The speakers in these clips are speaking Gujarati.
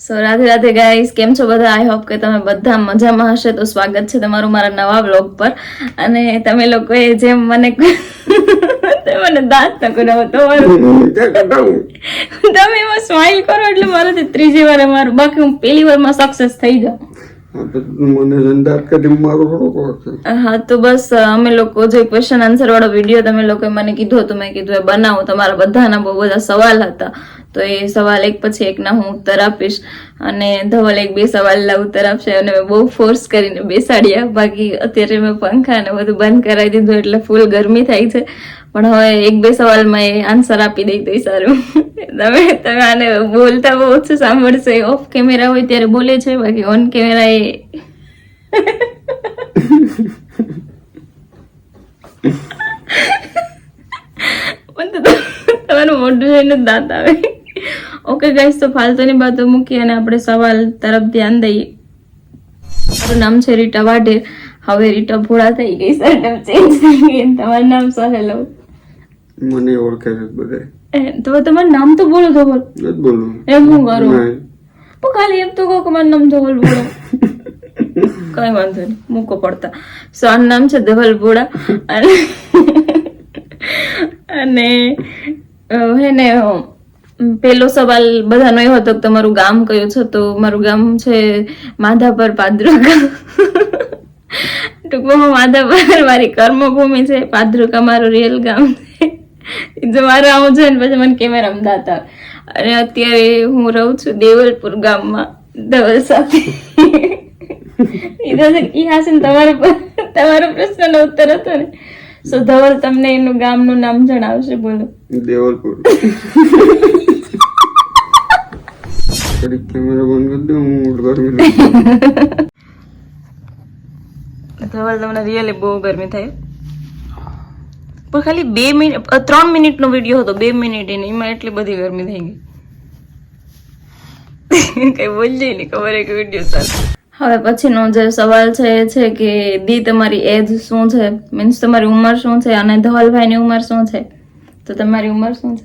સો રાધે રાધે ગાઈસ કેમ છો બધા? આઈ હોપ કે તમે બધા મજામાં હશે. તો સ્વાગત છે તમારું મારા નવા બ્લોગ પર. અને તમે લોકોએ જેમ મને મને દાંત ન કરાવો તમે એમાં સ્માઈલ કરો એટલે મારાથી ત્રીજી વાર મારું બાકી હું પહેલી વારમાં સક્સેસ થઈ જાઉં. હા તો બસ અમે લોકો જે ક્વેશ્ચન આન્સર વાળો વીડિયો તમે લોકોએ મને કીધું હતું મેં કીધું એ બનાવો. તમારા બધાના બહુ બધા સવાલ હતા. તો એ સવાલ એક પછી એકના હું ઉત્તર આપીશ. અને ધવલ એક બે સવાલના ઉત્તર આપશે અને મેં બહુ ફોર્સ કરીને બેસાડ્યા. બાકી અત્યારે મેં પંખા ને બધું બંધ કરાવી દીધું એટલે ફૂલ ગરમી થાય છે. પણ હવે એક બે સવાલમાં એ આન્સર આપી દઈ તો સારું. તમે તમે આને બોલતા બહુ ઓછું સાંભળશે. ઓફ કેમેરા હોય ત્યારે બોલે છે બાકી ઓન કેમેરા એ પણ તમારું મોઢું જોઈને દાંત આવે. ઓકે ગાઈસ તો ફાલતુની બાતો મૂકી અને આપણે સવાલ તરફ ધ્યાન દઈએ. મારું નામ છે રીટા વાઢેર હવે રીટા ભોળા થઈ ગઈ સરનેમ ચેન્જ થઈ ગઈ તમારું નામ સર હેલો મને ઓળખે છે બધે તો તમારું નામ તો બોલો ધવલ નથી બોલવું. એમ હું કરું. પણ ખાલી એમ તો કહો કે મારું નામ ધવલ બોલો કઈ વાંધો નહીં મૂકો પડતા. સો નામ છે ધવલ ભોળા. અને અને હે ને પેલો સવાલ બધાનો એ હતો કે તમારું ગામ કયું છે? તો મારું ગામ છે માધાપર પાદરુકા. ટૂંકમાં માધાપર મારી કર્મભૂમિ છે. પાદરુકા મારું રિયલ ગામ છે. જો મારે આવું છે ને પછી મને કેમેરા રમતા અને અત્યારે હું રહું છું દેવલપુર ગામમાં, ધવલ સાથે. એ હાસીન તમારો તમારો પ્રશ્નનો ઉત્તર હતો ને. સો ધવલ તમને એનું ગામનું નામ જણાવશે, બોલો. દેવલપુર. કેમેરા બંધ કરી દે હું ગરમી ધવલ તમને રિયલી બહુ ગરમી થાય. પણ ખાલી બે મિનિટ ત્રણ મિનિટનો વીડિયો હતો બે મિનિટ એની એમાં એટલી બધી ગરમી થઈ ગઈ. કઈ બોલજે નહીં ખબર એક વીડિયો ચાલે. હવે પછીનો જે સવાલ છે એ છે કે દી તમારી એજ શું છે? મીન્સ તમારી ઉંમર શું છે? અને ધવલભાઈની ઉંમર શું છે? તો તમારી ઉંમર શું છે?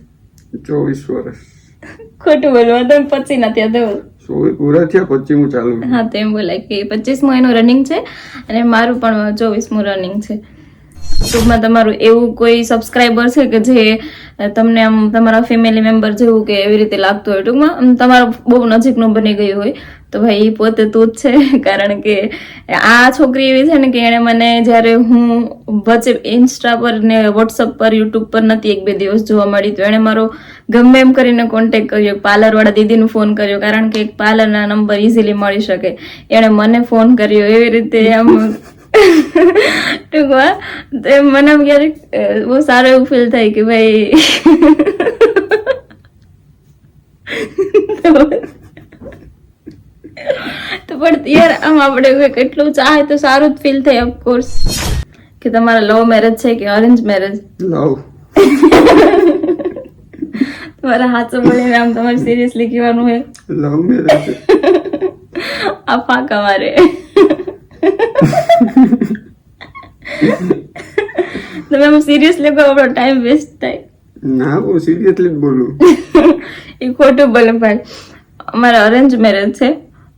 ચોવીસ વર્ષ. ખોટું બોલવા તમે પછી ના ત્યાં ધવલ ચોવીસ પૂરા થયા પછી ચાલુ? હા તો એમ બોલાય કે પચીસમું એનું રનિંગ છે અને મારું પણ ચોવીસમું રનિંગ છે. ટૂંકમાં તમારું એવું કોઈ સબસ્ક્રાઈબર છે કે જે તમને આમ તમારા ફેમિલી મેમ્બર જેવું કે એવી રીતે લાગતું હોય ટૂંકમાં? તમારો તમારું બહુ નજીકનું બની ગયું હોય. તો ભાઈ પોતે તું જ છે, કારણ કે આ છોકરી એવી છે ને કે એણે મને જ્યારે હું વચ્ચે ઇન્સ્ટા પર ને વોટ્સઅપ પર યુટ્યુબ પર નથી એક બે દિવસ જોવા મળી, તો એણે મારો ગમે એમ કરીને કોન્ટેક્ટ કર્યો. પાર્લરવાળા દીદીનું ફોન કર્યો, કારણ કે એક પાર્લરના નંબર ઇઝીલી મળી શકે. એણે મને ફોન કર્યો એવી રીતે આમ ટૂંકમાં તો મને ક્યારેક બહુ સારું એવું ફીલ થાય કે ભાઈ તો પણ યાર આમ આપણે કેટલું ચાહે તો સારું જ ફીલ થાય ઓફકોર્સ કે તમારા લવ મેરેજ છે કે ઓરેન્જ મેરેજ લવ તમારા હાથો બોલીને આમ તમારે સિરિયસલી કહેવાનું હે લવ મેરેજ આ ફાંકા મારે. તમે આમ સિરિયસલી કહો આપણો ટાઈમ વેસ્ટ થાય. ના હું સિરિયસલી બોલું. એ ખોટું બોલે ભાઈ. અમારા અરેન્જ મેરેજ છે.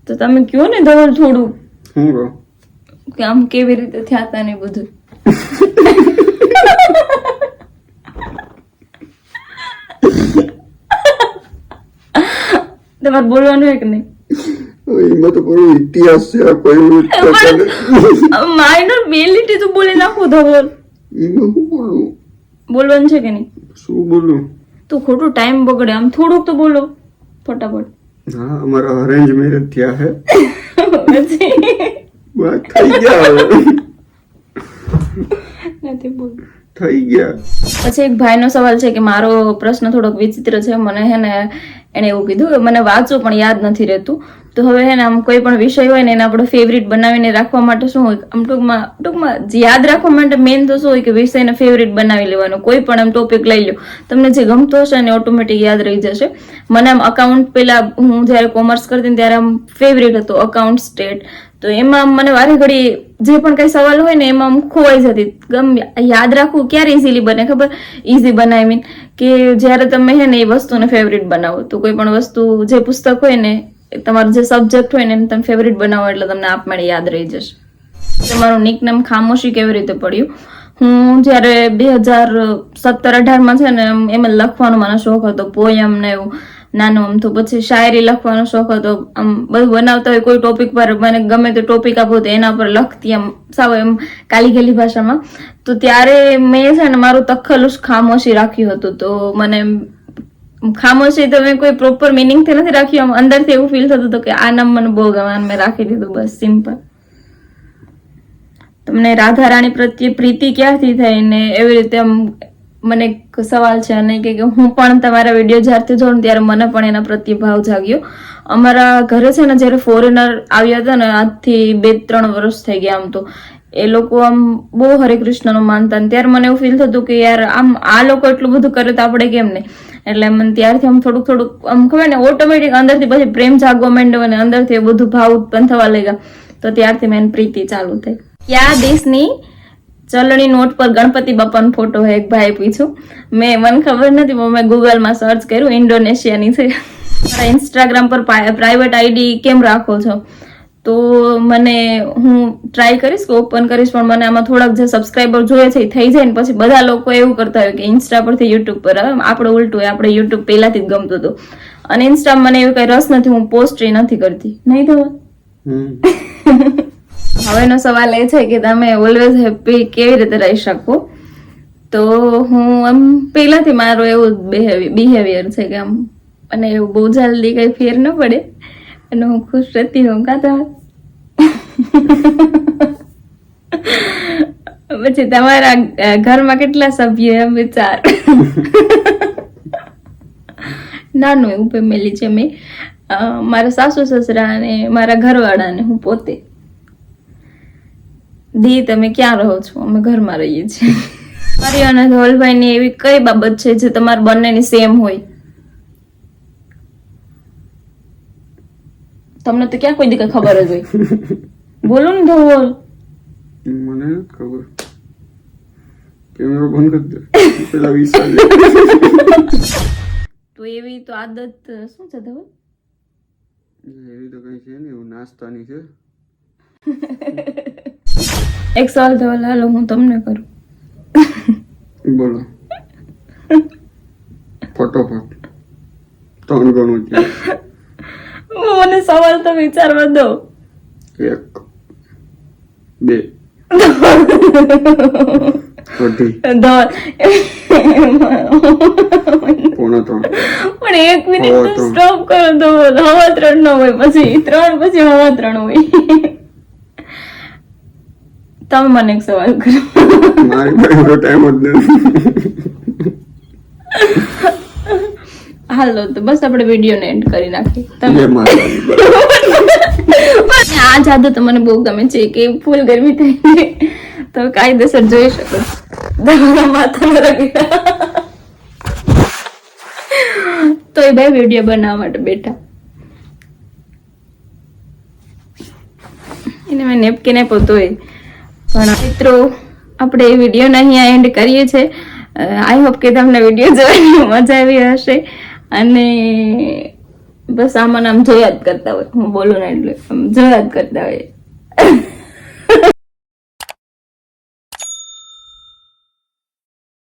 તો તમે કયો ને ધવલ થોડું હું કહું? કે આમ કેવી રીતે થયા હતા ને એ બધું? તમારે બોલવાનું હોય કે નહીં? એમાં તો પૂરો ઇતિહાસ છે આ કોઈ માઇનર બેલિટી તો બોલી નાખો ધવલ. એમાં હું બોલું? બોલવાનું છે કે નહીં? શું બોલું? તો ખોટું ટાઈમ બગડે. આમ થોડુંક તો બોલો. ફટાફટ. હા અમારા અરેન્જ મેરેજ થયા હે પછી વાત થઈ ગયા હવે નથી બોલ. થઈ ગયા પછી એક ભાઈનો સવાલ છે કે મારો પ્રશ્ન થોડોક વિચિત્ર છે. મને હે ને એણે એવું કીધું કે મને વાંચવું પણ યાદ નથી રહેતું. તો હવે હે ને આમ કોઈ પણ વિષય હોય ને એને આપણે ફેવરિટ બનાવીને રાખવા માટે શું હોય? આમ ટૂંકમાં ટૂંકમાં યાદ રાખવા માટે મેઇન તો શું હોય કે વિષયને ફેવરિટ બનાવી લેવાનો. કોઈ પણ આમ ટોપિક લઈ લો તમને જે ગમતો હશે ને ઓટોમેટિક યાદ રહી જશે. મને આમ અકાઉન્ટ પેલા હું જ્યારે કોમર્સ કરતી ત્યારે આમ ફેવરિટ હતો અકાઉન્ટ સ્ટેટ તો એમાં મને વારે ઘડી જે પણ કઈ સવાલ હોય ને એમાં ખોવાઈ જતી. ગમ યાદ રાખવું ક્યારે ઇઝીલી બને, ખબર? ઇઝી બનાવી મીન કે જ્યારે તમે હે ને એ વસ્તુને ફેવરિટ બનાવો, તો કોઈ પણ વસ્તુ જે પુસ્તક હોય ને, તમારો જે સબ્જેક્ટ હોય ને, એને તમે ફેવરિટ બનાવો એટલે તમને આપમેળે યાદ રહી જશે. તમારું નિકનેમ ખામોશી કેવી રીતે પડ્યું? હું જ્યારે બે હજાર સત્તર અઢારમાં છે ને, એમ- એમ લખવાનો મને શોખ હતો પોયમ ને એવું. નાનું, આમ તો પછી શાયરી લખવાનો શોખ હતો. આમ બધું બનાવતા હોય કોઈ ટોપિક પર, મને ગમે તે ટોપિક આપો તો એના પર લખતી, આમ સાવ એમ કાલી ગેલી ભાષામાં. તો ત્યારે મેં છે ને મારું તખલુસ ખામોશી રાખ્યું હતું. તો મને ખામોશી તો મેં કોઈ પ્રોપર મિનિંગથી નથી રાખ્યું. આમ અંદરથી એવું ફીલ થતું હતું કે આ નામ મને બહુ ગમે મેં રાખી દીધું, બસ સિમ્પલ તમને રાધા રાણી પ્રત્યે પ્રીતિ ક્યારથી થઈ ને એવી રીતે આમ મને એક સવાલ છે અને કે હું પણ તમારા વીડિયો જ્યારથી જોઉં ત્યારે મને પણ એના પ્રત્યે ભાવ જાગ્યો. અમારા ઘરે છે ને જ્યારે ફોરેનર આવ્યા હતા ને, આજથી બે ત્રણ વર્ષ થઈ ગયા આમ તો. એ લોકો આમ બહુ હરે કૃષ્ણનું માનતા ને, ત્યારે મને એવું ફીલ થતું કે યાર આમ આ લોકો એટલું બધું કરે તો આપણે કેમ નહીં એટલે મને ત્યારથી આમ થોડુંક થોડુંક, આમ ખબર ને ઓટોમેટિક અંદરથી પછી પ્રેમ જાગવા માંડ્યો અને અંદરથી એ બધું ભાવ ઉત્પન્ન થવા લાગ્યા. તો ત્યારથી મેં પ્રીતિ ચાલુ થઈ. કયા દેશની ચલણી નોટ પર ગણપતિ બાપાનો ફોટો એક ભાઈ પૂછ્યું. મેં મને ખબર નથી પણ મેં ગૂગલમાં સર્ચ કર્યું ઇન્ડોનેશિયાની છે. મારા ઇન્સ્ટાગ્રામ પર પ્રાઇવેટ આઈડી કેમ રાખો છો? તો મને હું ટ્રાય કરીશ કે ઓપન કરીશ પણ મને આમાં થોડાક જે સબસ્ક્રાઈબર જોઈએ છે એ થઈ જાય ને પછી બધા લોકો એવું કરતા હોય કે ઇન્સ્ટા પરથી યુટ્યુબ પર આવે આપણે ઉલટું હોય આપણે યુટ્યુબ પહેલાથી જ ગમતું હતું. અને ઇન્સ્ટા મને એવું કઈ રસ નથી હું પોસ્ટ નથી કરતી. નહીં થવા હવેનો સવાલ એ છે કે તમે ઓલવેઝ હેપી કેવી રીતે રહી શકો? તો હું આમ પહેલાંથી મારું એવું બિહેવિયર છે કે આમ અને એવું બહુ જલ્દી કંઈ ફેર ન પડે અને હું ખુશ રહેતી હોઉં, કાં પછી તમારા ઘરમાં કેટલા સભ્ય એમ વિચાર? નાનું એવું ફેમિલી છે મેં. મારા સાસુ, સસરા અને મારા ઘરવાળાને હું પોતે. દી તમે ક્યાં રહો છો? અમે ઘરમાં રહીએ છીએ. મારી અને ધવલભાઈની એવી કઈ બાબત છે જે તમારા બંનેની સેમ હોય? તમને તો ક્યાં કોઈ દીકરી ખબર જ હોય. બોલો ને ધવલ. મને ખબર. કેમેરો બંધ કરી દે. પેલા વિચાર તો એવી તો આદત શું છે ધવલ? એવી તો કઈ છે ને એવું નાસ્તાની છે. એક સવાલ ધવલ હાલો હું તમને કરું. બોલો. ફટોફટ. ત્રણ ગણું છે. મને સવાલ તો વિચારવા દો. એક બે. પોણા એક મિનિટ. સ્ટોપ કરો તો હવા ત્રણ નો હોય પછી ત્રણ પછી હવા ત્રણ હોય. તમે મને એક સવાલ કરો. મારી પાસે ટાઈમ જ નથી. હાલો તો બસ આપણે વીડિયો ને એન્ડ કરી નાખીએ. તમે આ જાદુ તો મને બહુ ગમે છે કે ફૂલ ગરમી થઈ તો કાયદેસર જોઈ શકો. તમારા માથાના રગડા તો એ ભાઈ વીડિયો બનાવવા માટે બેઠા. એને મેં નેપકીને પોતો તોય. પણ મિત્રો, આપણે એ વિડીયોને અહીંયા એન્ડ કરીએ છીએ. આઈ હોપ કે તમને વીડિયો જોવાની મજા આવી હશે. અને બસ આમાં આમ જોયા જ કરતા હોય. હું બોલું ને એટલે આમ જોયા જ કરતા હોય.